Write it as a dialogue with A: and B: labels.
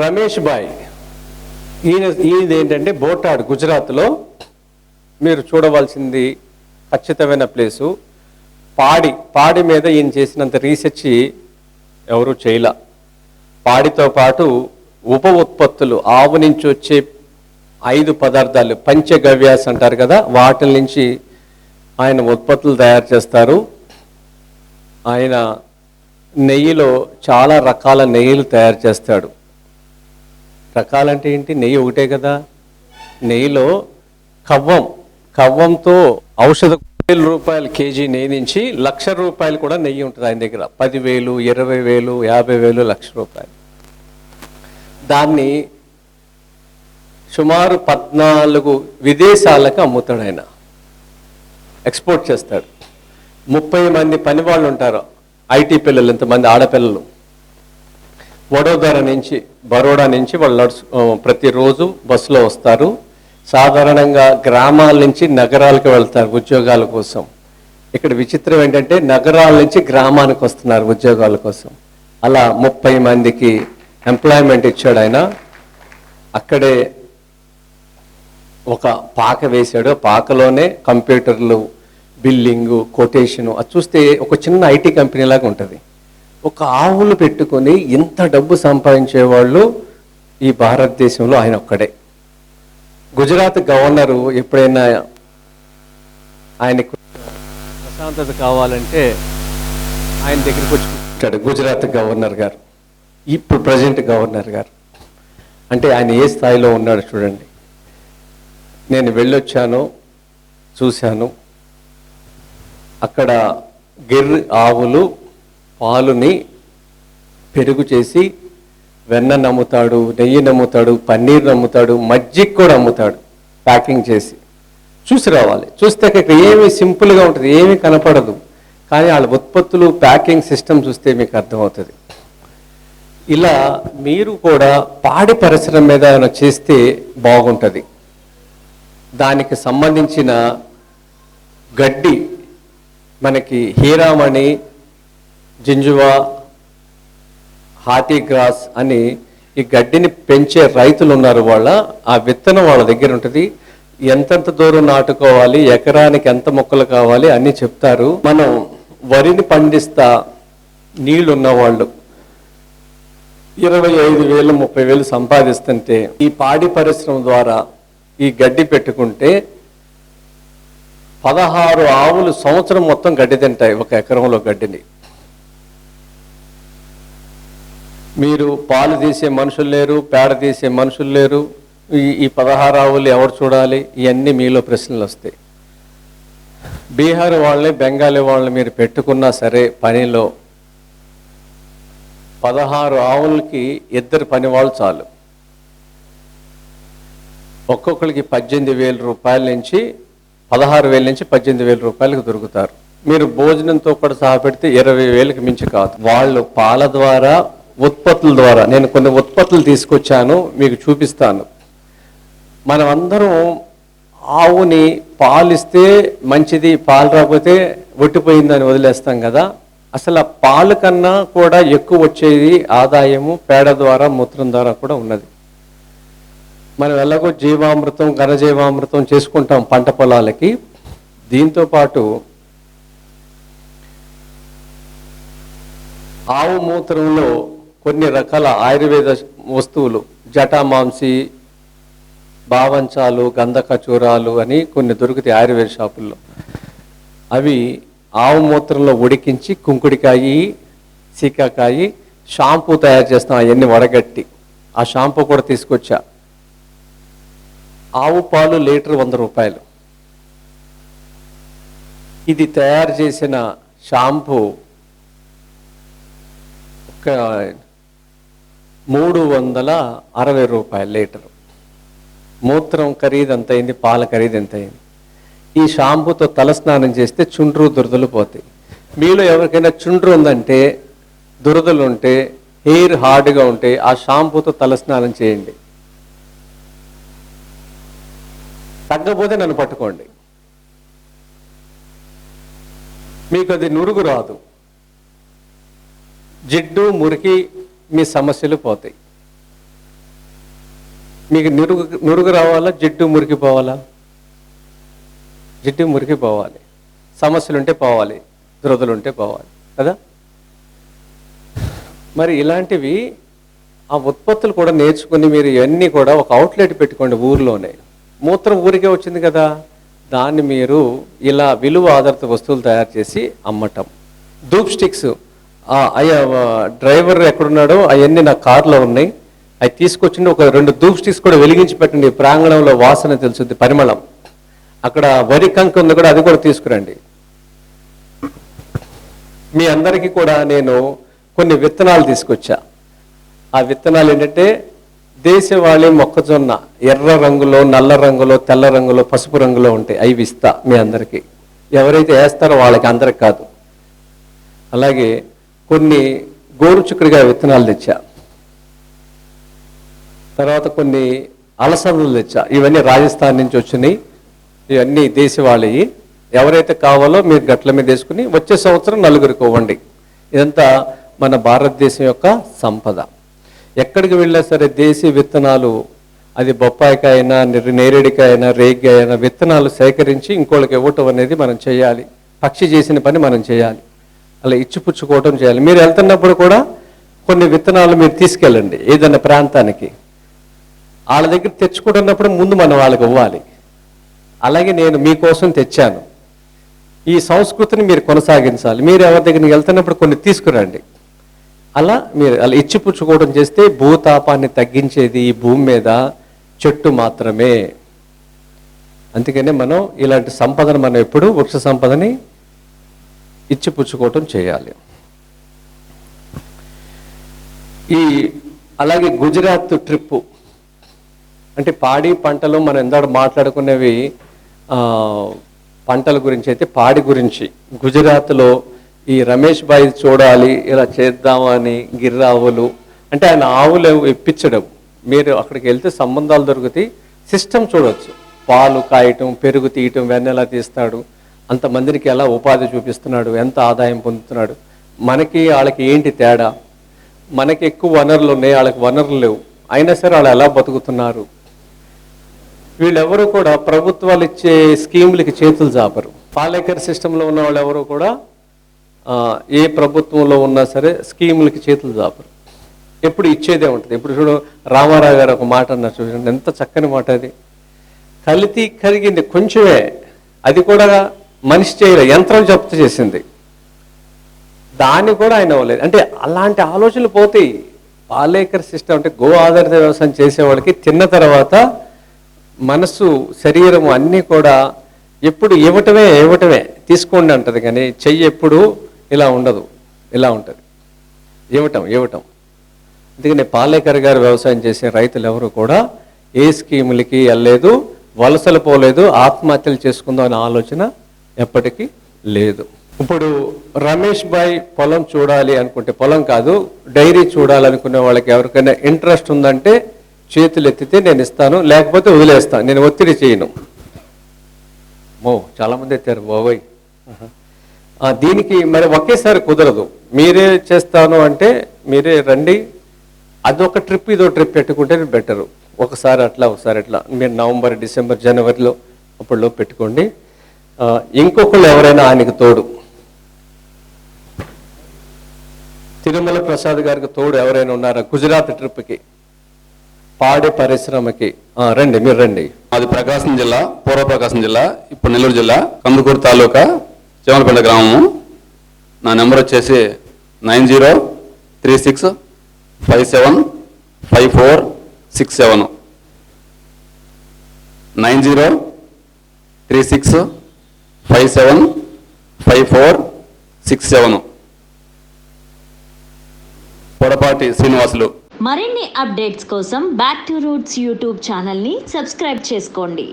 A: Ramesh bye ఈయన ఈయనది ఏంటంటే బోటాడ్ గుజరాత్లో మీరు చూడవలసింది ఖచ్చితమైన ప్లేసు. పాడి పాడి మీద ఈయన చేసినంత రీసెర్చ్ ఎవరు చేయలా. పాడితో పాటు ఉప ఉత్పత్తులు ఆవు నుంచి వచ్చే ఐదు పదార్థాలు పంచగవ్యాస్ అంటారు కదా వాటి నుంచి ఆయన ఉత్పత్తులు తయారు చేస్తారు. ఆయన నెయ్యిలో చాలా రకాల నెయ్యిలు తయారు చేస్తాడు. రకాలంటే ఏంటి? నెయ్యి ఒకటే కదా. నెయ్యిలో కవ్వం కవ్వంతో ఔషధ వేల రూపాయలు కేజీ నెయ్యి నుంచి లక్ష రూపాయలు కూడా నెయ్యి ఉంటుంది ఆయన దగ్గర. పదివేలు ఇరవై వేలు యాభై వేలు లక్ష రూపాయలు. దాన్ని సుమారు పద్నాలుగు విదేశాలకు అమ్ముతాడు ఆయన. ఎక్స్పోర్ట్ చేస్తాడు. ముప్పై మంది పని వాళ్ళు ఉంటారు. ఐటీ పిల్లలు ఇంతమంది ఆడపిల్లలు. వడోదర నుంచి బరోడా నుంచి వాళ్ళు నడుచు ప్రతిరోజు బస్సులో వస్తారు. సాధారణంగా గ్రామాల నుంచి నగరాలకు వెళ్తారు ఉద్యోగాల కోసం. ఇక్కడ విచిత్రం ఏంటంటే నగరాల నుంచి గ్రామానికి వస్తున్నారు ఉద్యోగాల కోసం. అలా ముప్పై మందికి ఎంప్లాయ్మెంట్ ఇచ్చాడు ఆయన. అక్కడే ఒక పాక వేశాడు. ఆ పాకలోనే కంప్యూటర్లు బిల్లింగు కొటేషను అది చూస్తే ఒక చిన్న ఐటీ కంపెనీ లాగా ఉంటుంది. ఒక ఆవులు పెట్టుకొని ఇంత డబ్బు సంపాదించే వాళ్ళు ఈ భారతదేశంలో ఆయన ఒక్కడే. గుజరాత్ గవర్నరు ఎప్పుడైనా ఆయనకు ప్రశాంతత కావాలంటే ఆయన దగ్గరికి వచ్చి కూర్చుంటాడు గుజరాత్ గవర్నర్ గారు ఇప్పుడు ప్రజెంట్ గవర్నర్ గారు. అంటే ఆయన ఏ స్థాయిలో ఉన్నాడు చూడండి. నేను వెళ్ళొచ్చాను చూశాను. అక్కడ గిర్ ఆవులు పాలుని పెరుగు చేసి వెన్న నమ్ముతాడు నెయ్యి నమ్ముతాడు పన్నీర్ నమ్ముతాడు మజ్జిగ కూడా అమ్ముతాడు ప్యాకింగ్ చేసి. చూసి రావాలి. చూస్తే ఇక్కడ ఏమి సింపుల్గా ఉంటుంది ఏమీ కనపడదు. కానీ వాళ్ళ ఉత్పత్తులు ప్యాకింగ్ సిస్టమ్ చూస్తే మీకు అర్థమవుతుంది. ఇలా మీరు కూడా పాడి పరిశ్రమ మీద ఏమైనా చేస్తే బాగుంటుంది. దానికి సంబంధించిన గడ్డి మనకి హీరామణి జింజువా హార్టీ గ్రాస్ అని ఈ గడ్డిని పెంచే రైతులు ఉన్నారు. వాళ్ళ ఆ విత్తనం వాళ్ళ దగ్గర ఉంటుంది. ఎంతెంత దూరం నాటుకోవాలి ఎకరానికి ఎంత మొక్కలు కావాలి అని చెప్తారు. మనం వరిని పండిస్తా నీళ్ళు ఉన్నవాళ్ళు ఇరవై ఐదు వేలు ముప్పై వేలు సంపాదిస్తుంటే ఈ పాడి పరిశ్రమ ద్వారా ఈ గడ్డి పెట్టుకుంటే పదహారు ఆవులు సంవత్సరం మొత్తం గడ్డి తింటాయి ఒక ఎకరంలో గడ్డిని. మీరు పాలు తీసే మనుషులు లేరు పేడ తీసే మనుషులు లేరు. ఈ ఈ పదహారు ఆవులు ఎవరు చూడాలి? ఇవన్నీ మీలో ప్రశ్నలు వస్తాయి. బీహార్ వాళ్ళని బెంగాలీ వాళ్ళని మీరు పెట్టుకున్నా సరే పనిలో పదహారు ఆవులకి ఇద్దరు పని వాళ్ళు చాలు. ఒక్కొక్కరికి పద్దెనిమిది వేల రూపాయల నుంచి పదహారు వేల నుంచి పద్దెనిమిది వేల రూపాయలకు దొరుకుతారు. మీరు భోజనంతో కూడా సహా పెడితే ఇరవై వేలకు మించి కాదు. వాళ్ళు పాల ద్వారా ఉత్పత్తుల ద్వారా. నేను కొన్ని ఉత్పత్తులు తీసుకొచ్చాను మీకు చూపిస్తాను. మనం అందరం ఆవుని పాలిస్తే మంచిది పాలు రాకపోతే ఒట్టిపోయిందని వదిలేస్తాం కదా. అసలు ఆ పాలు కన్నా కూడా ఎక్కువ వచ్చేది ఆదాయము పేడ ద్వారా మూత్రం ద్వారా కూడా ఉన్నది. మనం ఎలాగో జీవామృతం ఘనజీవామృతం చేసుకుంటాం పంట పొలాలకి. దీంతో పాటు ఆవు మూత్రంలో కొన్ని రకాల ఆయుర్వేద వస్తువులు జటామాంసి బావంచాలు గంధకచూరాలు అని కొన్ని దొరుకుతాయి ఆయుర్వేద షాపుల్లో. అవి ఆవు మూత్రంలో ఉడికించి కుంకుడికాయ సీకాకాయి షాంపూ తయారు చేస్తాం అవన్నీ వడగట్టి. ఆ షాంపూ కూడా తీసుకొచ్చా. ఆవు పాలు లీటర్ వంద రూపాయలు. ఇది తయారు చేసిన షాంపూ ఒక మూడు వందల అరవై రూపాయలు లీటరు. మూత్రం ఖరీదు ఎంత అయింది పాల ఖరీదు ఎంత అయింది ఈ షాంపూతో తలస్నానం చేస్తే చుండ్రు దురదలు పోతాయి. మీలో ఎవరికైనా చుండ్రు ఉందంటే దురదలు ఉంటే హెయిర్ హార్డ్గా ఉంటే ఆ షాంపూతో తలస్నానం చేయండి. తగ్గపోతే నన్ను పట్టుకోండి. మీకు అది నురుగు రాదు. జిడ్డు మురికి మీ సమస్యలు పోతాయి. మీకు నురుగు నురుగు రావాలా జిడ్డు మురికిపోవాలా? జిడ్డు మురికిపోవాలి. సమస్యలు ఉంటే పోవాలి దురదలుంటే పోవాలి కదా? మరి ఇలాంటివి ఆ ఉత్పత్తులు కూడా నేర్చుకుని మీరు ఇవన్నీ కూడా ఒక అవుట్లెట్ పెట్టుకోండి ఊరిలోనే. మూత్రం ఊరికే వచ్చింది కదా? దాన్ని మీరు ఇలా విలువ ఆధారిత వస్తువులు తయారు చేసి అమ్మటం. ధూప్ స్టిక్స్ అయ్యా డ్రైవర్ ఎక్కడున్నాడో అవన్నీ నా కార్లో ఉన్నాయి. అవి తీసుకొచ్చిండి ఒక రెండు ధూప్ కూడా వెలిగించి పెట్టండి. ప్రాంగణంలో వాసన తెలుసుద్ది పరిమళం. అక్కడ వరి కంక ఉంది కూడా అది కూడా తీసుకురండి. మీ అందరికీ కూడా నేను కొన్ని విత్తనాలు తీసుకొచ్చా. ఆ విత్తనాలు ఏంటంటే దేశవాళీ మొక్కజొన్న ఎర్ర రంగులో నల్ల రంగులో తెల్ల రంగులో పసుపు రంగులో ఉంటాయి. అవి ఇస్తా మీ అందరికీ. ఎవరైతే వేస్తారో వాళ్ళకి అందరికి కాదు. అలాగే కొన్ని గోరుచుక్కడిగా విత్తనాలు తెచ్చా. తర్వాత కొన్ని అలసందలు తెచ్చా. ఇవన్నీ రాజస్థాన్ నుంచి వచ్చినాయి. ఇవన్నీ దేశవాళీ ఎవరైతే కావాలో మీరు గట్ల మీద వేసుకుని వచ్చే సంవత్సరం నలుగురికి ఇవ్వండి. ఇదంతా మన భారతదేశం యొక్క సంపద. ఎక్కడికి వెళ్ళినా సరే దేశీ విత్తనాలు అది బొప్పాయికాయ అయినా నెర్రి- అయినా అయినా విత్తనాలు సేకరించి ఇంకోళ్ళకి ఇవ్వటం అనేది మనం చేయాలి. పక్షి చేసిన పని మనం చేయాలి. అలా ఇచ్చిపుచ్చుకోవటం చేయాలి. మీరు వెళ్తున్నప్పుడు కూడా కొన్ని విత్తనాలు మీరు తీసుకెళ్ళండి ఏదైనా ప్రాంతానికి. వాళ్ళ దగ్గర తెచ్చుకుంటున్నప్పుడు ముందు మనం వాళ్ళకి ఇవ్వాలి. అలాగే నేను మీకోసం తెచ్చాను. ఈ సంస్కృతిని మీరు కొనసాగించాలి. మీరు ఎవరి దగ్గరికి వెళ్తున్నప్పుడు కొన్ని తీసుకురండి. అలా మీరు అలా ఇచ్చిపుచ్చుకోవడం చేస్తే భూతాపాన్ని తగ్గించేది ఈ భూమి మీద చెట్టు మాత్రమే. అందుకనే మనం ఇలాంటి సంపదను మనం ఎప్పుడు వృక్ష సంపదని ఇచ్చిపుచ్చుకోవటం చేయాలి. ఈ అలాగే గుజరాత్ ట్రిప్పు అంటే పాడి పంటలు మనం ఎందాడు మాట్లాడుకునేవి పంటల గురించి అయితే పాడి గురించి. గుజరాత్లో ఈ రమేష్ బాయ్ చూడాలి ఇలా చేద్దామని గిర్రావులు అంటే ఆయన ఆవులు ఇప్పించడం. మీరు అక్కడికి వెళ్తే సంబంధాలు దొరుకుతాయి సిస్టమ్ చూడవచ్చు పాలు కాయటం పెరుగు తీయటం వెన్నెలా తీస్తాడు. అంతమందికి ఎలా ఉపాధి చూపిస్తున్నాడు ఎంత ఆదాయం పొందుతున్నాడు మనకి వాళ్ళకి ఏంటి తేడా? మనకి ఎక్కువ వనరులు ఉన్నాయి వాళ్ళకి వనరులు లేవు. అయినా సరే వాళ్ళు ఎలా బతుకుతున్నారు? వీళ్ళెవరూ కూడా ప్రభుత్వాలు ఇచ్చే స్కీములకి చేతులు చాపరు పాలేకర్ సిస్టంలో ఉన్న వాళ్ళు ఎవరు కూడా ఏ ప్రభుత్వంలో ఉన్నా సరే స్కీములకి చేతులు చాపరు ఎప్పుడు ఇచ్చేదే ఉంటుంది. ఇప్పుడు చూడు రామారావు గారు ఒక మాట అన్నారు చూడండి. ఎంత చక్కని మాట అది. కలితి కరిగింది కొంచెమే. అది కూడా మనిషి చేయలే యంత్రం జప్తు చేసింది. దాన్ని కూడా ఆయన అవ్వలేదు అంటే అలాంటి ఆలోచనలు పోతాయి. పాలేకర్ సిస్టమ్ అంటే గో ఆధారిత వ్యవసాయం చేసేవాళ్ళకి తిన్న తర్వాత మనసు శరీరము అన్నీ కూడా ఎప్పుడు ఇవ్వటమే ఇవ్వటమే తీసుకోండి అంటది కానీ చెయ్యి ఎప్పుడు ఇలా ఉండదు. ఇలా ఉంటుంది. ఇవ్వటం ఇవ్వటం. అందుకని పాలేకర్ గారు వ్యవసాయం చేసే రైతులు ఎవరు కూడా ఏ స్కీములకి వెళ్ళలేదు వలసలు పోలేదు ఆత్మహత్యలు చేసుకుందాం అనే ఆలోచన ఎప్పటికీ లేదు. ఇప్పుడు రమేష్ భాయ్ పొలం చూడాలి అనుకుంటే పొలం కాదు డైరీ చూడాలనుకునే వాళ్ళకి ఎవరికైనా ఇంట్రెస్ట్ ఉందంటే చేతులు ఎత్తితే నేను ఇస్తాను లేకపోతే వదిలేస్తాను నేను ఒత్తిడి చేయను. మో చాలామంది ఎత్తారు బాబోయ్. దీనికి మరి ఒకేసారి కుదరదు. మీరే చేస్తాను అంటే మీరే రండి. అదొక ట్రిప్ ఇదో ట్రిప్ పెట్టుకుంటే బెటరు. ఒకసారి అట్లా ఒకసారి అట్లా. మీరు నవంబర్ డిసెంబర్ జనవరిలో అప్పుడులో పెట్టుకోండి. ఇంకొకళ్ళు ఎవరైనా ఆయనకు తోడు. తిరుమల ప్రసాద్ గారికి తోడు ఎవరైనా ఉన్నారా? గుజరాత్ ట్రిప్కి పాడి పరిశ్రమకి. రండి మీరు రండి.
B: అది ప్రకాశం జిల్లా పూర్వ ప్రకాశం జిల్లా ఇప్పుడు నెల్లూరు జిల్లా కందుకూరు తాలూకా చెమలపేట గ్రామము. నా నెంబర్ వచ్చేసి nine zero three six five seven five four six seven. Nine zero three six five seven five four six seven. Podapati Srinivasulu.
C: మరిన్ని అప్డేట్స్ కోసం బ్యాక్ టు రూట్స్ యూట్యూబ్ ఛానల్ని సబ్స్క్రైబ్ చేసుకోండి.